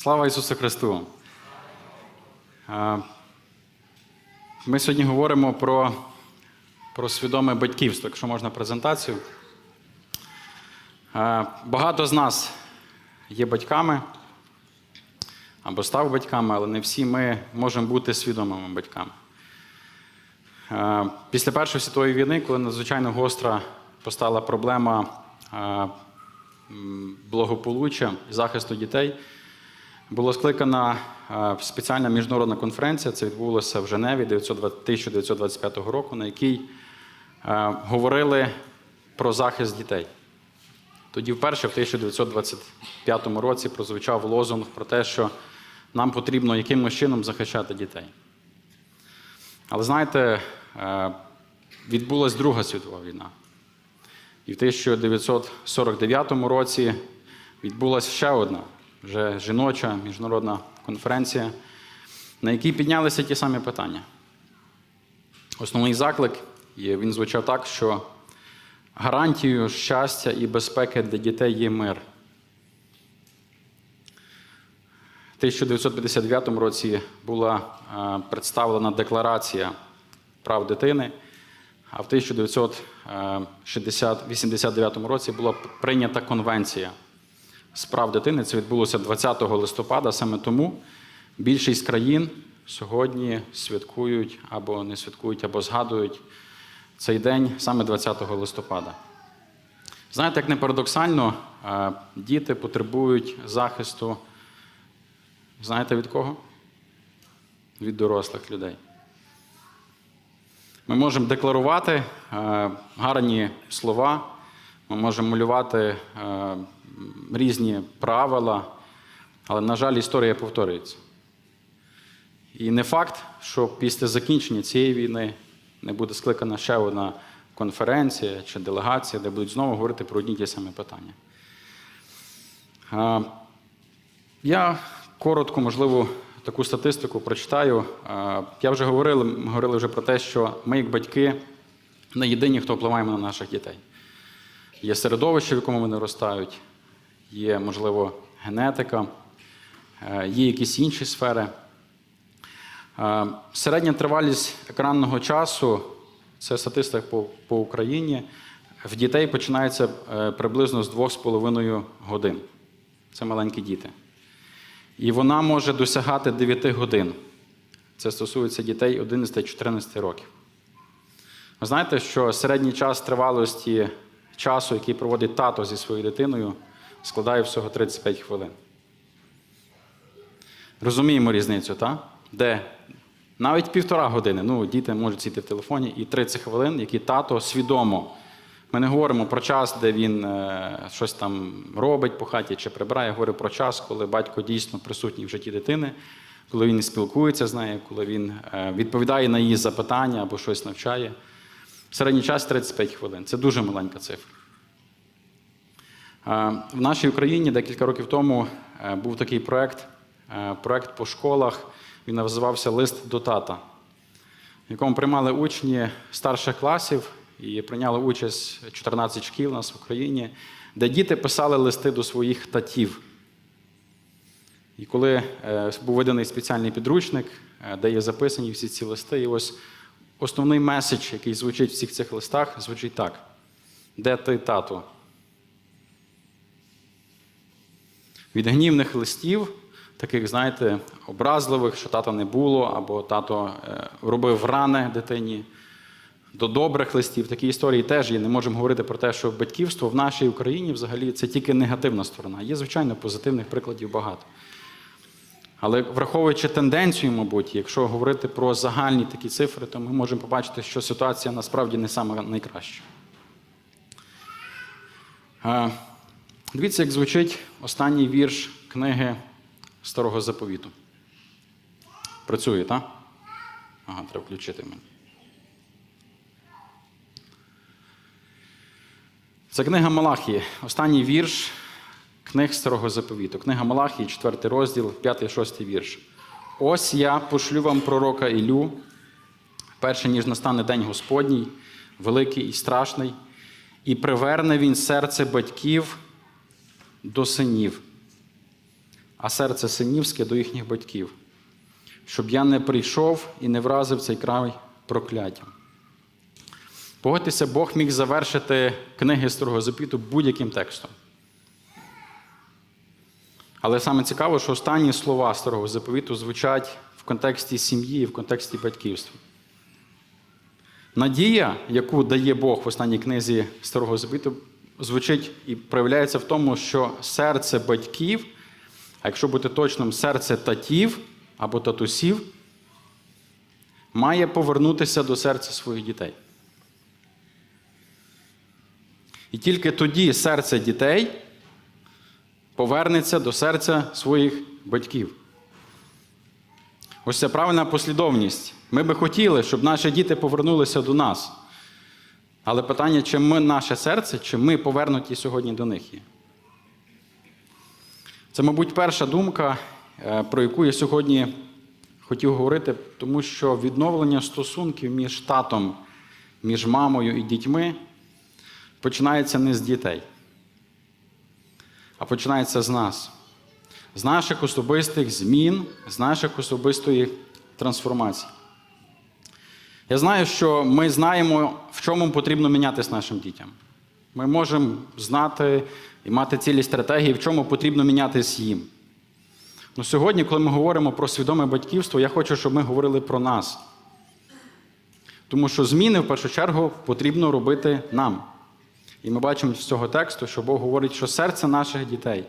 Слава Ісусу Христу! Ми сьогодні говоримо про, про свідоме батьківство, якщо можна презентацію. Багато з нас є батьками або став батьками, але не всі ми можемо бути свідомими батьками. Після Першої світової війни, коли надзвичайно гостра постала проблема благополуччя і захисту дітей, була скликана е, спеціальна міжнародна конференція. Це відбулося в Женеві 1925 року, на якій е, говорили про захист дітей. Тоді вперше, в 1925 році, прозвучав лозунг про те, що нам потрібно якимось чином захищати дітей. Але знаєте, е, відбулася Друга світова війна. І в 1949 році відбулася ще одна вже жіноча міжнародна конференція, на якій піднялися ті самі питання. Основний заклик він звучав так, що гарантією щастя і безпеки для дітей є мир. В 1959 році була е, представлена декларація прав дитини, а в 1989 році була прийнята конвенція з прав дитини. Це відбулося 20 листопада. Саме тому більшість країн сьогодні святкують або не святкують, або згадують цей день саме 20 листопада. Знаєте, як не парадоксально, е, діти потребують захисту. Знаєте від кого? Від дорослих людей. Ми можемо декларувати е, гарні слова, ми можемо малювати е, різні правила, але, на жаль, історія повторюється. І не факт, що після закінчення цієї війни не буде скликана ще одна конференція чи делегація, де будуть знову говорити про одні ті самі питання. Е, Я коротко, можливо, таку статистику прочитаю. Е, Я вже говорили, ми говорили вже про те, що ми, як батьки, не єдині, хто впливаємо на наших дітей. Є середовище, в якому вони ростають, є, можливо, генетика, е, є якісь інші сфери. Е, Середня тривалість екранного часу це статистика по, по Україні. В дітей починається е, приблизно з 2,5 годин. Це маленькі діти. І вона може досягати 9 годин. Це стосується дітей 11-14 років. Ви знаєте, що середній час тривалості часу, який проводить тато зі своєю дитиною, складає всього 35 хвилин. Розуміємо різницю, так? Де навіть півтора години, ну, діти можуть сіти в телефоні, і 30 хвилин, які тато свідомо. Ми не говоримо про час, де він е, щось там робить по хаті чи прибирає. Я говорю про час, коли батько дійсно присутній в житті дитини, коли він спілкується з нею, коли він е, відповідає на її запитання або щось навчає. Середній час 35 хвилин. Це дуже маленька цифра. Е, В нашій Україні декілька років тому е, був такий проект, е, проект по школах. Він називався Лист до тата, в якому приймали учні старших класів і прийняли участь 14 шкіл у нас в Україні, де діти писали листи до своїх татів. І коли був виданий спеціальний підручник, де є записані всі ці листи, і ось основний меседж, який звучить в всіх цих листах, звучить так: Де ти, тату? Від гнівних листів, таких, знаєте, образливих, що тата не було, або тато е, робив рани дитині, до добрих листів. Такі історії теж є. Не можемо говорити про те, що батьківство в нашій Україні взагалі це тільки негативна сторона. Є, звичайно, позитивних прикладів багато. Але враховуючи тенденцію, мабуть, якщо говорити про загальні такі цифри, то ми можемо побачити, що ситуація насправді не саме найкраща. Е, Дивіться, як звучить останній вірш книги Старого Заповіту. Працює, так? Ага, треба включити мене. Це книга Малахії. Останній вірш книг Старого Заповіту. Книга Малахії, 4 розділ, 5-6 вірш. Ось я пошлю вам пророка Ілю, перше, ніж настане день Господній, великий і страшний, і приверне він серце батьків до синів, а серце синівське до їхніх батьків, щоб я не прийшов і не вразив цей край прокляттям. Погодьтеся, Бог міг завершити книги Старого Запіту будь-яким текстом. Але саме цікаво, що останні слова Старого Заповіту звучать в контексті сім'ї і в контексті батьківства. Надія, яку дає Бог в останній книзі Старого Завіту, звучить і проявляється в тому, що серце батьків, а якщо бути точним, серце татів або татусів, має повернутися до серця своїх дітей. І тільки тоді серце дітей повернеться до серця своїх батьків. Ось це правильна послідовність. Ми би хотіли, щоб наші діти повернулися до нас. Але питання, чи ми наше серце, чи ми повернуті сьогодні до них є. Це, мабуть, перша думка, е, про яку я сьогодні хотів говорити, тому що відновлення стосунків між татом, між мамою і дітьми починається не з дітей, а починається з нас, з наших особистих змін, з наших особистої трансформації. Я знаю, що ми знаємо, в чому потрібно мінятися нашим дітям. Ми можемо знати і мати цілі стратегії, в чому потрібно мінятися їм. Ну, сьогодні, коли ми говоримо про свідоме батьківство, я хочу, щоб ми говорили про нас. Тому що зміни, в першу чергу, потрібно робити нам. І ми бачимо з цього тексту, що Бог говорить, що серце наших дітей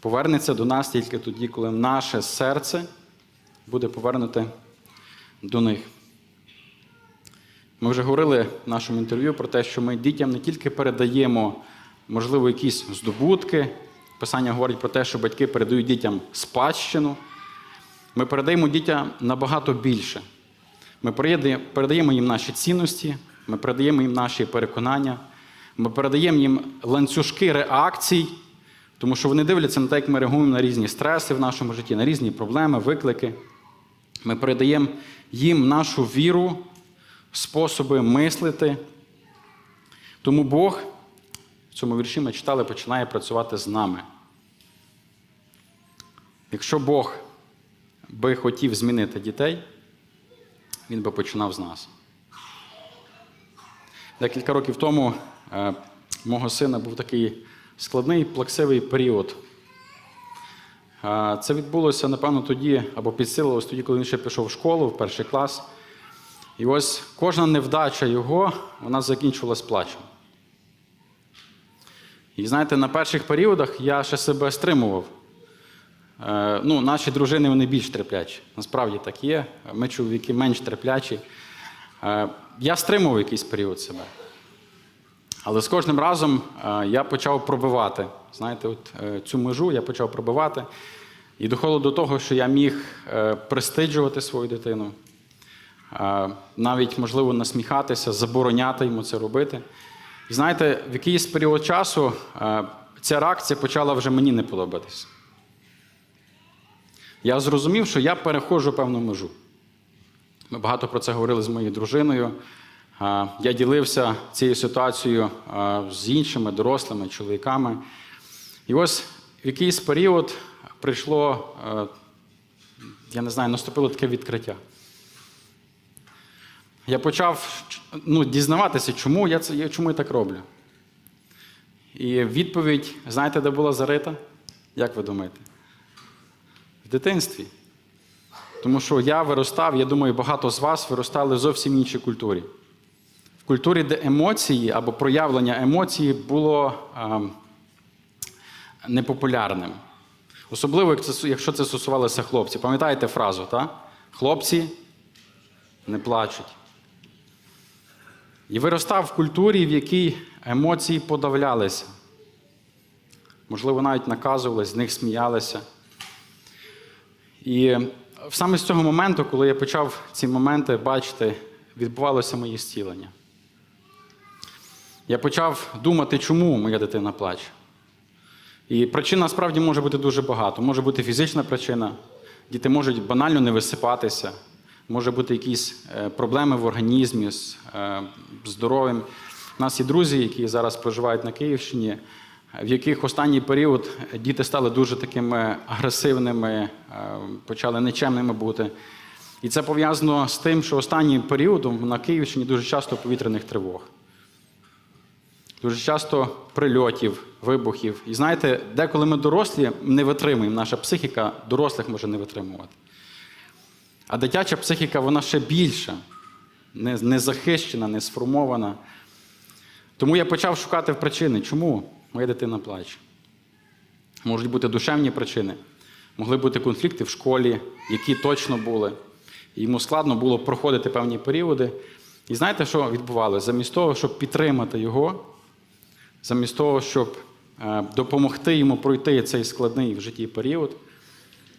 повернеться до нас тільки тоді, коли наше серце буде повернуте до них. Ми вже говорили в нашому інтерв'ю про те, що ми дітям не тільки передаємо, можливо, якісь здобутки. Писання говорить про те, що батьки передають дітям спадщину. Ми передаємо дітям набагато більше. Ми передаємо їм наші цінності, ми передаємо їм наші переконання, ми передаємо їм ланцюжки реакцій, тому що вони дивляться на те, як ми реагуємо на різні стреси в нашому житті, на різні проблеми, виклики. Ми передаємо їм нашу віру, способи мислити. Тому Бог в цьому вірші ми читали, починає працювати з нами. Якщо Бог би хотів змінити дітей, він би починав з нас. Декілька років тому мого сина був такий складний плаксивий період. Е, це відбулося, напевно, тоді, або підсилилось тоді, коли він ще пішов в школу, в перший клас. І ось кожна невдача його, вона закінчувалась плачем. І знаєте, на перших періодах я ще себе стримував. Е, ну, Наші дружини вони більш терплячі. Насправді так є. Ми, чоловіки, менш терплячі. Е, я стримував якийсь період себе. Але з кожним разом е, я почав пробивати. Знаєте, от е, цю межу я почав пробивати. І доходило до того, що я міг е, пристиджувати свою дитину, навіть, можливо, насміхатися, забороняти йому це робити. І знаєте, в якийсь період часу ця реакція почала вже мені не подобатись. Я зрозумів, що я переходжу певну межу. Ми багато про це говорили з моєю дружиною. Я ділився цією ситуацією з іншими дорослими чоловіками. І ось в якийсь період прийшло, я не знаю, наступило таке відкриття. Я почав ну, дізнаватися, чому я це, чому я так роблю. І відповідь, знаєте, де була зарита? Як ви думаєте? В дитинстві. Тому що я виростав, я думаю, багато з вас виростали зовсім іншій культурі. Культурі, де емоції або проявлення емоцій було а, непопулярним. Особливо, якщо це стосувалося хлопців. Пам'ятаєте фразу, так? Хлопці не плачуть. І виростав в культурі, в якій емоції подавлялися. Можливо, навіть наказували, з них сміялися. І саме з цього моменту, коли я почав ці моменти бачити, відбувалося моє зцілення. Я почав думати, чому моя дитина плаче. І причин насправді може бути дуже багато. Може бути фізична причина, діти можуть банально не висипатися, може бути якісь е, проблеми в організмі з е, здоров'ям. У нас є друзі, які зараз проживають на Київщині. в яких останній період діти стали дуже такими агресивними, е, почали нечемними бути. І це пов'язано з тим, що останнім періодом на Київщині дуже часто повітряних тривог. Дуже часто прильотів, вибухів. І знаєте, деколи ми дорослі не витримуємо, наша психіка дорослих може не витримувати. А дитяча психіка, вона ще більша, не, захищена, не сформована. Тому я почав шукати причини, чому моя дитина плаче. Можуть бути душевні причини, могли бути конфлікти в школі, які точно були. Йому складно було проходити певні періоди. І знаєте, що відбувалося? Замість того, щоб підтримати його, замість того, щоб е, допомогти йому пройти цей складний в житті період,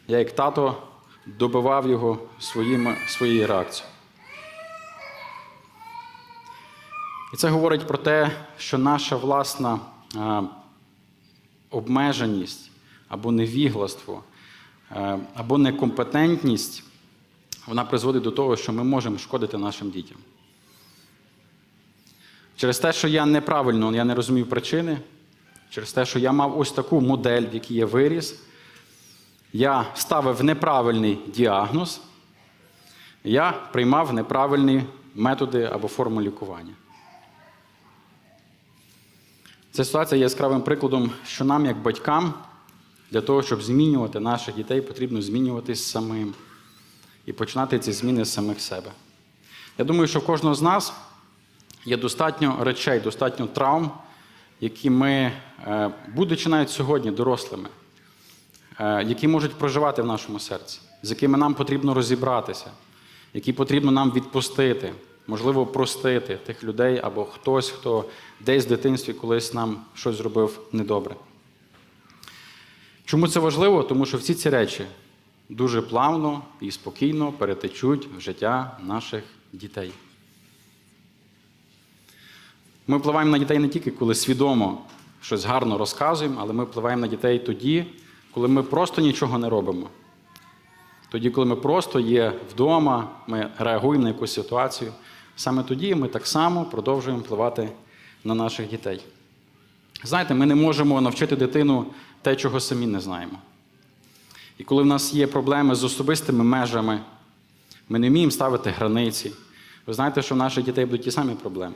я, як тато, добивав його своїми, своєю реакцією. І це говорить про те, що наша власна е, обмеженість або невігластво, е, або некомпетентність, вона призводить до того, що ми можемо шкодити нашим дітям. Через те, що я неправильно, я не розумів причини, через те, що я мав ось таку модель, в якій я виріс, я ставив неправильний діагноз, я приймав неправильні методи або форми лікування. Ця ситуація є яскравим прикладом, що нам, як батькам, для того, щоб змінювати наших дітей, потрібно змінюватись самим і починати ці зміни з самих себе. Я думаю, що кожного з нас є достатньо речей, достатньо травм, які ми, е, будучи навіть сьогодні дорослими, е, які можуть проживати в нашому серці, з якими нам потрібно розібратися, які потрібно нам відпустити, можливо, простити тих людей або хтось, хто десь в дитинстві колись нам щось зробив недобре. Чому це важливо? Тому що всі ці речі дуже плавно і спокійно перетечуть в життя наших дітей. Ми впливаємо на дітей не тільки коли свідомо щось гарно розказуємо, але ми впливаємо на дітей тоді, коли ми просто нічого не робимо. Тоді, коли ми просто є вдома, ми реагуємо на якусь ситуацію, саме тоді ми так само продовжуємо впливати на наших дітей. Знаєте, ми не можемо навчити дитину те, чого самі не знаємо. І коли в нас є проблеми з особистими межами, ми не вміємо ставити границі. Ви знаєте, що в наших дітей будуть ті самі проблеми.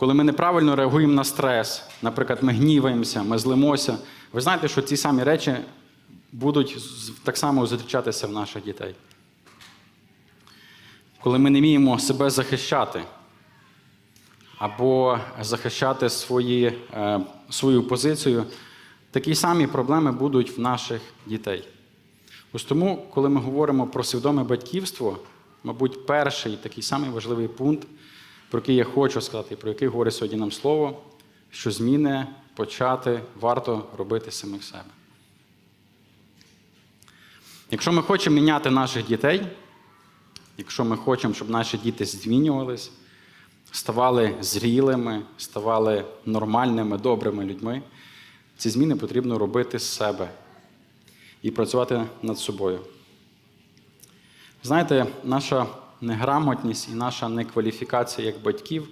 Коли ми неправильно реагуємо на стрес, наприклад, ми гніваємося, ми злимося, ви знаєте, що ці самі речі будуть так само зустрічатися в наших дітей. Коли ми не вміємо себе захищати або захищати свої, е, свою позицію, такі самі проблеми будуть в наших дітей. Ось тому, коли ми говоримо про свідоме батьківство, мабуть, перший такий самий важливий пункт, про який я хочу сказати, про який говорить сьогодні нам слово, що зміни почати варто робити самих себе. Якщо ми хочемо міняти наших дітей, якщо ми хочемо, щоб наші діти змінювались, ставали зрілими, ставали нормальними, добрими людьми, ці зміни потрібно робити з себе і працювати над собою. Знаєте, наша неграмотність і наша некваліфікація як батьків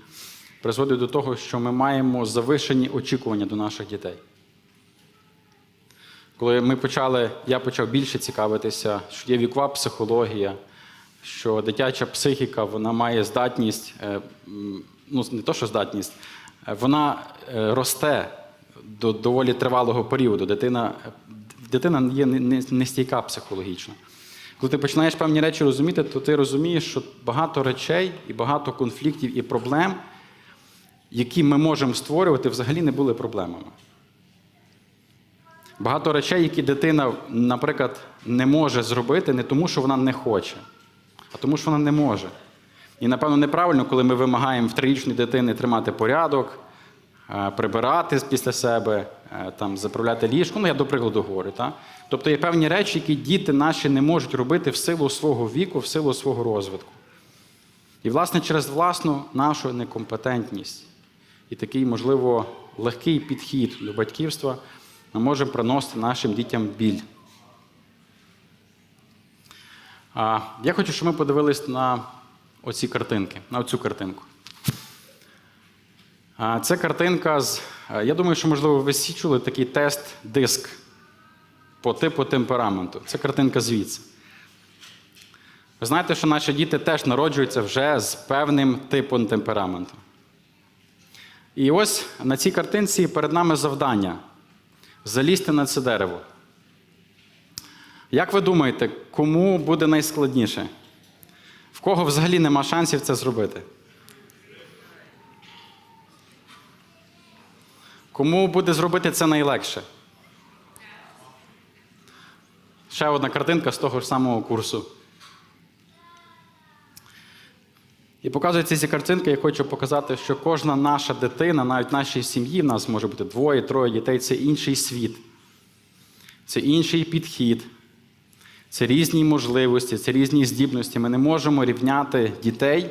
призводить до того, що ми маємо завишені очікування до наших дітей. Коли ми почали, я почав більше цікавитися, що є вікова психологія, що дитяча психіка вона має здатність, е, ну не то, що здатність, е, вона е, росте до доволі тривалого періоду. Дитина, дитина є не- не- нестійка психологічно. Коли ти починаєш певні речі розуміти, то ти розумієш, що багато речей і багато конфліктів і проблем, які ми можемо створювати, взагалі не були проблемами. Багато речей, які дитина, наприклад, не може зробити, не тому, що вона не хоче, а тому, що вона не може. І, напевно, неправильно, коли ми вимагаємо в трирічної дитини тримати порядок, е, прибирати після себе, е, там, заправляти ліжко. Ну, я до прикладу говорю. Так? Тобто є певні речі, які діти наші не можуть робити в силу свого віку, в силу свого розвитку. І, власне, через власну нашу некомпетентність і такий, можливо, легкий підхід до батьківства ми можемо приносити нашим дітям біль. Я хочу, щоб ми подивились на оці картинки, на оцю картинку. Це картинка з Я думаю, що, можливо, ви всі чули такий тест диск по типу темпераменту. Це картинка звідси. Ви знаєте, що наші діти теж народжуються вже з певним типом темпераменту. І ось на цій картинці перед нами завдання залізти на це дерево. Як ви думаєте, кому буде найскладніше? В кого взагалі нема шансів це зробити? Кому буде зробити це найлегше? Ще одна картинка з того ж самого курсу. І показується ці картинки, я хочу показати, що кожна наша дитина, навіть нашій сім'ї, в нас може бути двоє, троє дітей, це інший світ. Це інший підхід, це різні можливості, це різні здібності. Ми не можемо рівняти дітей.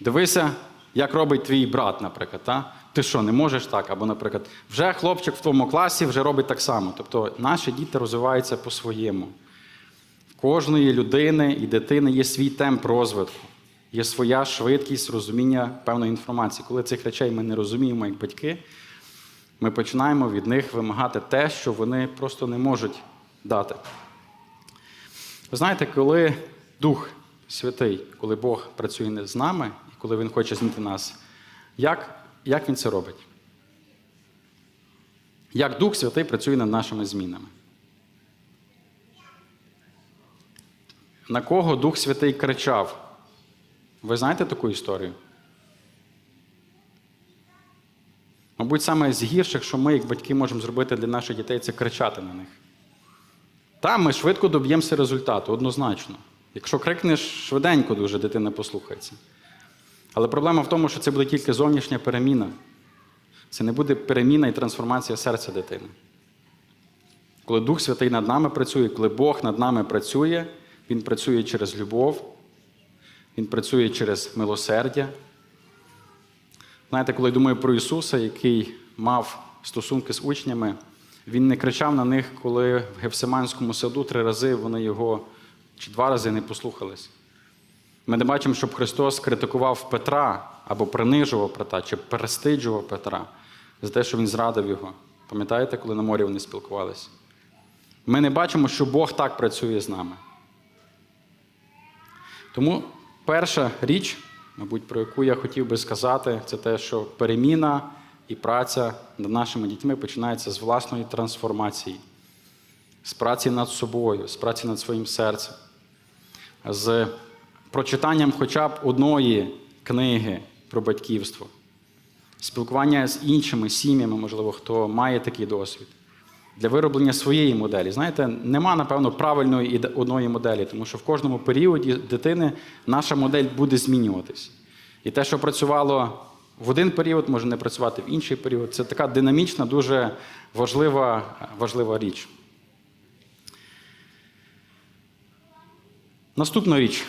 Дивися, як робить твій брат, наприклад. Та? Ти що, не можеш так? Або, наприклад, вже хлопчик в твоєму класі вже робить так само. Тобто наші діти розвиваються по-своєму. В кожної людини і дитини є свій темп розвитку, є своя швидкість розуміння певної інформації. Коли цих речей ми не розуміємо як батьки, ми починаємо від них вимагати те, що вони просто не можуть дати. Ви знаєте, коли Дух Святий, коли Бог працює з нами, і коли Він хоче змінити нас, як, як Він це робить? Як Дух Святий працює над нашими змінами? На кого Дух Святий кричав? Ви знаєте таку історію? Мабуть, саме з гірших, що ми, як батьки, можемо зробити для наших дітей, це кричати на них. Там ми швидко доб'ємося результату, однозначно. Якщо крикнеш швиденько, дуже дитина послухається. Але проблема в тому, що це буде тільки зовнішня переміна. Це не буде переміна і трансформація серця дитини. Коли Дух Святий над нами працює, коли Бог над нами працює, Він працює через любов, Він працює через милосердя. Знаєте, коли я думаю про Ісуса, який мав стосунки з учнями, Він не кричав на них, коли в Гефсиманському саду три рази вони його чи два рази не послухались. Ми не бачимо, щоб Христос критикував Петра або принижував Петра, чи перестиджував Петра за те, що він зрадив його. Пам'ятаєте, коли на морі вони спілкувалися? Ми не бачимо, що Бог так працює з нами. Тому перша річ, мабуть, про яку я хотів би сказати, це те, що переміна і праця над нашими дітьми починається з власної трансформації, з праці над собою, з праці над своїм серцем, з прочитанням хоча б одної книги про батьківство, спілкування з іншими сім'ями, можливо, хто має такий досвід. Для вироблення своєї моделі. Знаєте, нема, напевно, правильної одної моделі, тому що в кожному періоді дитини наша модель буде змінюватись. І те, що працювало в один період, може не працювати в інший період. Це така динамічна, дуже важлива, важлива річ. Наступна річ,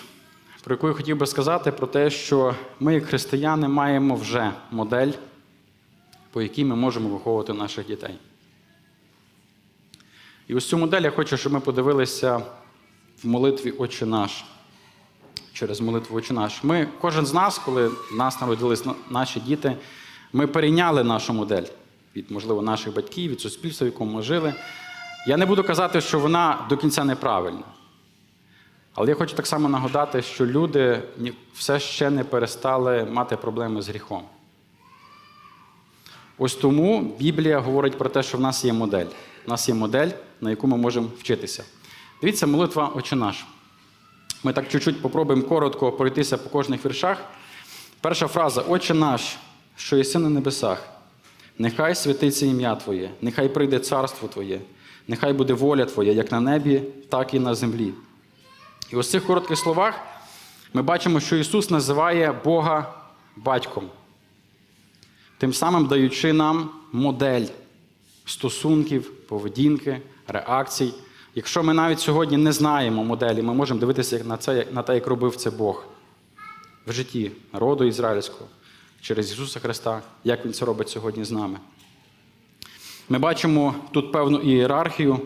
про яку я хотів би сказати, про те, що ми, як християни, маємо вже модель, по якій ми можемо виховувати наших дітей. І ось цю модель я хочу, щоб ми подивилися в молитві Отче наш. Через молитву Отче наш. Ми, кожен з нас, коли нас народились наші діти, ми перейняли нашу модель від, можливо, наших батьків, від суспільства, в якому ми жили. Я не буду казати, що вона до кінця неправильна. Але я хочу так само нагадати, що люди все ще не перестали мати проблеми з гріхом. Ось тому Біблія говорить про те, що в нас є модель. У нас є модель, на яку ми можемо вчитися. Дивіться, молитва Отче наш. Ми так чуть-чуть попробуємо коротко пройтися по кожних віршах. Перша фраза Отче наш, що єси на небесах, нехай святиться ім'я Твоє, нехай прийде царство Твоє, нехай буде воля Твоя, як на небі, так і на землі. І ось в цих коротких словах ми бачимо, що Ісус називає Бога батьком, тим самим даючи нам модель стосунків, поведінки, реакцій. Якщо ми навіть сьогодні не знаємо моделі, ми можемо дивитися на це, на те, як робив це Бог в житті народу ізраїльського через Ісуса Христа, як Він це робить сьогодні з нами. Ми бачимо тут певну ієрархію,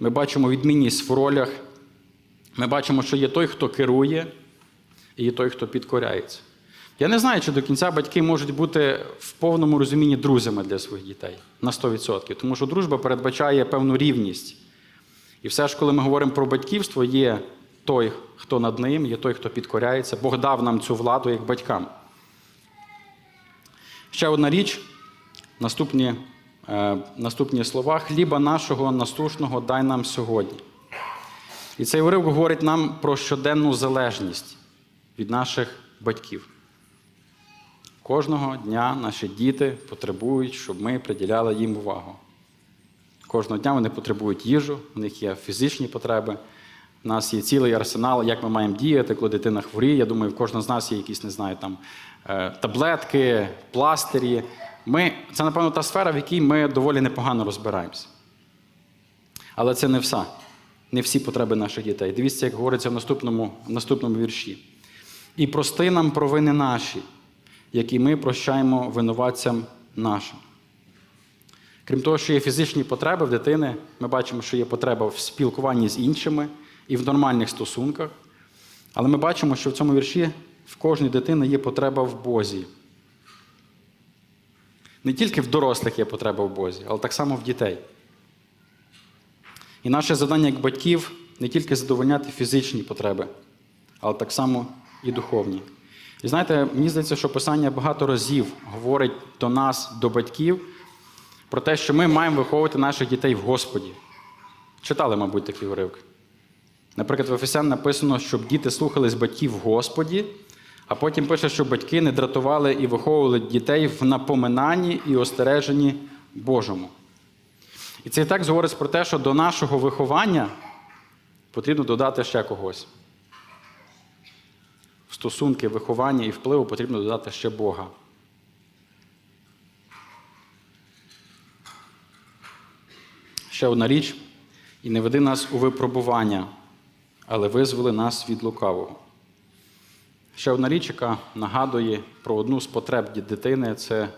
ми бачимо відмінність в ролях. Ми бачимо, що є той, хто керує, і є той, хто підкоряється. Я не знаю, чи до кінця батьки можуть бути в повному розумінні друзями для своїх дітей на 100%. Тому що дружба передбачає певну рівність. І все ж, коли ми говоримо про батьківство, є той, хто над ним, є той, хто підкоряється. Бог дав нам цю владу як батькам. Ще одна річ, наступні, е, наступні слова: хліба нашого насушного дай нам сьогодні. І цей уривок говорить нам про щоденну залежність від наших батьків. Кожного дня наші діти потребують, щоб ми приділяли їм увагу. Кожного дня вони потребують їжу, в них є фізичні потреби. У нас є цілий арсенал, як ми маємо діяти, коли дитина хворіє. Я думаю, в кожного з нас є якісь, не знаю, там е, таблетки, пластирі. Ми, це, напевно, та сфера, в якій ми доволі непогано розбираємося. Але це не все. Не всі потреби наших дітей. Дивіться, як говориться в наступному, в наступному вірші. І прости нам провини наші, які ми прощаємо винуватцям нашим. Крім того, що є фізичні потреби в дитини, ми бачимо, що є потреба в спілкуванні з іншими і в нормальних стосунках. Але ми бачимо, що в цьому вірші в кожній дитини є потреба в Бозі. Не тільки в дорослих є потреба в Бозі, але так само в дітей. І наше завдання як батьків не тільки задовольняти фізичні потреби, але так само і духовні. І знаєте, мені здається, що Писання багато разів говорить до нас, до батьків, про те, що ми маємо виховувати наших дітей в Господі. Читали, мабуть, такі уривки. Наприклад, в Ефесян написано, щоб діти слухались батьків в Господі, а потім пише, що батьки не дратували і виховували дітей в напоминанні і остереженні Божому. І цей текст говорить про те, що до нашого виховання потрібно додати ще когось. В стосунки виховання і впливу потрібно додати ще Бога. Ще одна річ. І не веди нас у випробування, але визволи нас від лукавого. Ще одна річ, яка нагадує про одну з потреб дитини це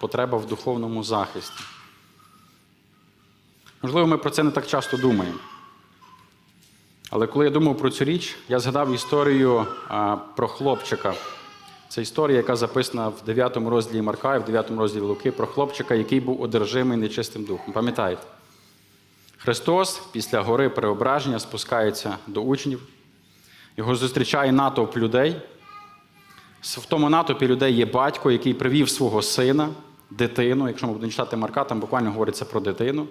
потреба в духовному захисті. Можливо, ми про це не так часто думаємо. Але коли я думав про цю річ, я згадав історію а, про хлопчика. Це історія, яка записана в 9 розділі Марка і в 9 розділі Луки про хлопчика, який був одержимий нечистим духом. Пам'ятаєте? Христос після гори переображення спускається до учнів, його зустрічає натовп людей. В тому натовпі людей є батько, який привів свого сина, дитину. Якщо ми будемо читати Марка, там буквально говориться про дитину,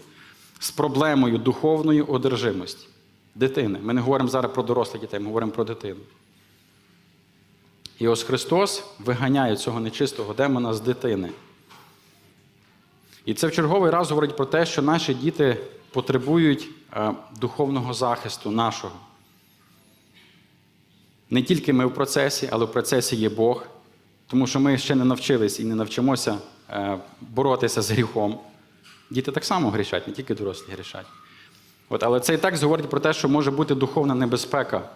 з проблемою духовної одержимості. Дитини. Ми не говоримо зараз про дорослих дітей, ми говоримо про дитину. І ось Христос виганяє цього нечистого демона з дитини. І це в черговий раз говорить про те, що наші діти потребують е, духовного захисту нашого. Не тільки ми в процесі, але в процесі є Бог, тому що ми ще не навчились і не навчимося е, боротися з гріхом. Діти так само грішать, не тільки дорослі грішать. От, але цей текст говорить про те, що може бути духовна небезпека,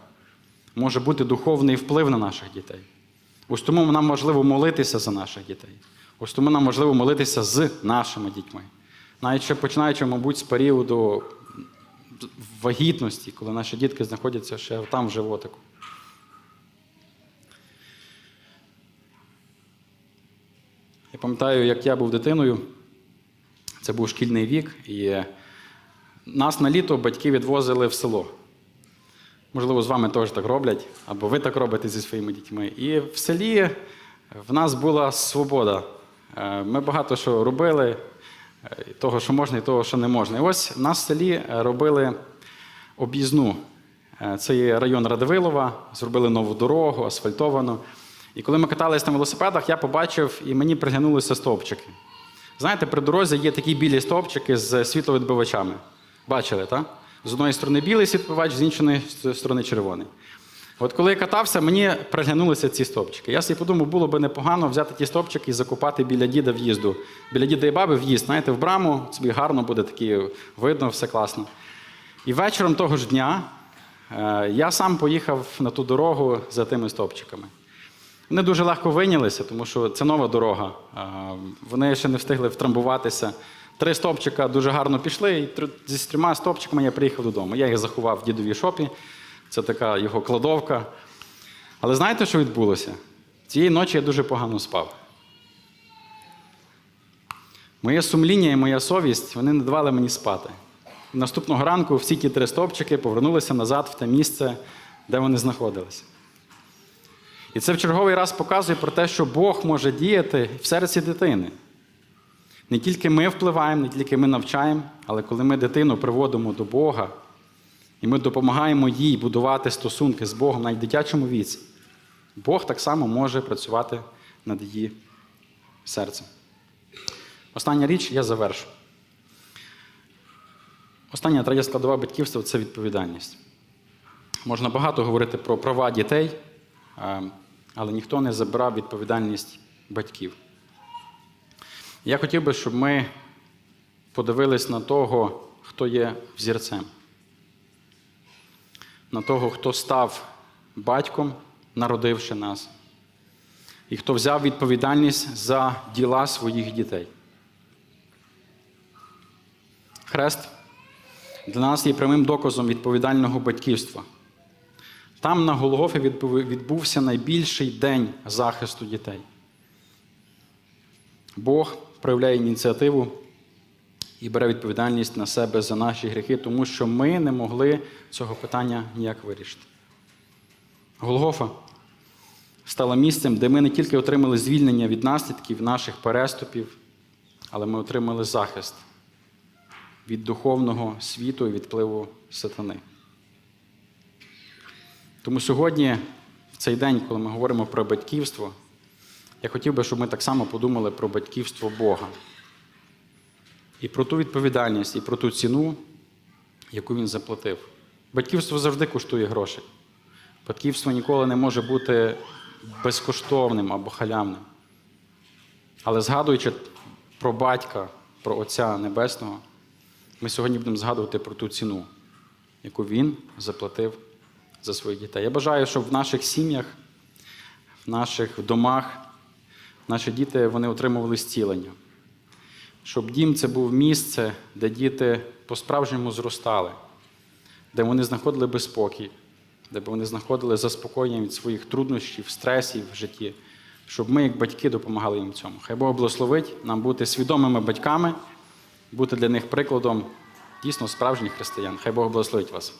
може бути духовний вплив на наших дітей. Ось тому нам важливо молитися за наших дітей. Ось тому нам важливо молитися з нашими дітьми. Навіть ще починаючи, мабуть, з періоду вагітності, коли наші дітки знаходяться ще там в животику. Я пам'ятаю, як я був дитиною, це був шкільний вік, і нас на літо батьки відвозили в село. Можливо, з вами теж так роблять, або ви так робите зі своїми дітьми. І в селі в нас була свобода. Е, Ми багато що робили, е, того, що можна, і того, що не можна. І ось в нас в селі робили об'їзну. Е, Це є район Радивилова, зробили нову дорогу, асфальтовану. І коли ми каталися на велосипедах, я побачив і мені приглянулися стовпчики. Знаєте, при дорозі є такі білі стовпчики з світловідбивачами. Бачили, так? З одної сторони білий світловідбивач, з іншої сторони червоний. От коли я катався, мені приглянулися ці стовпчики. Я собі подумав, було б непогано взяти ті стовпчики і закопати біля діда в'їзду. Біля діда і баби в'їзд, знаєте, в браму, собі гарно буде такі, видно, все класно. І вечором того ж дня е, я сам поїхав на ту дорогу за тими стовпчиками. Вони дуже легко вийнялися, тому що це нова дорога. Вони ще не встигли втрамбуватися. Три стовпчика дуже гарно пішли, і зі трьома стовпчиками я приїхав додому. Я їх заховав в дідовій шопі. Це така його кладовка. Але знаєте, що відбулося? Цієї ночі я дуже погано спав. Моє сумління і моя совість вони не давали мені спати. Наступного ранку всі ті три стовпчики повернулися назад в те місце, де вони знаходилися. І це в черговий раз показує про те, що Бог може діяти в серці дитини. Не тільки ми впливаємо, не тільки ми навчаємо, але коли ми дитину приводимо до Бога, і ми допомагаємо їй будувати стосунки з Богом навіть в дитячому віці, Бог так само може працювати над її серцем. Остання річ я завершу. Остання третя складова батьківства це відповідальність. Можна багато говорити про права дітей, але ніхто не забирав відповідальність батьків. Я хотів би, щоб ми подивились на того, хто є взірцем, на того, хто став батьком, народивши нас, і хто взяв відповідальність за діла своїх дітей. Хрест для нас є прямим доказом відповідального батьківства. Там на Голгофі відбувся найбільший день захисту дітей. Бог проявляє ініціативу і бере відповідальність на себе за наші гріхи, тому що ми не могли цього питання ніяк вирішити. Голгофа стала місцем, де ми не тільки отримали звільнення від наслідків наших переступів, але ми отримали захист від духовного світу і від впливу сатани. Тому сьогодні, в цей день, коли ми говоримо про батьківство, я хотів би, щоб ми так само подумали про батьківство Бога. І про ту відповідальність, і про ту ціну, яку він заплатив. Батьківство завжди коштує грошей. Батьківство ніколи не може бути безкоштовним або халявним. Але згадуючи про батька, про Отця Небесного, ми сьогодні будемо згадувати про ту ціну, яку він заплатив за своїх дітей. Я бажаю, щоб в наших сім'ях, в наших домах наші діти вони отримували зцілення. Щоб дім це був місце, де діти по-справжньому зростали, де вони знаходили безпокій, де вони знаходили заспокоєння від своїх труднощів, стресів в житті, щоб ми, як батьки, допомагали їм цьому. Хай Бог благословить нам бути свідомими батьками, бути для них прикладом дійсно справжніх християн. Хай Бог благословить вас.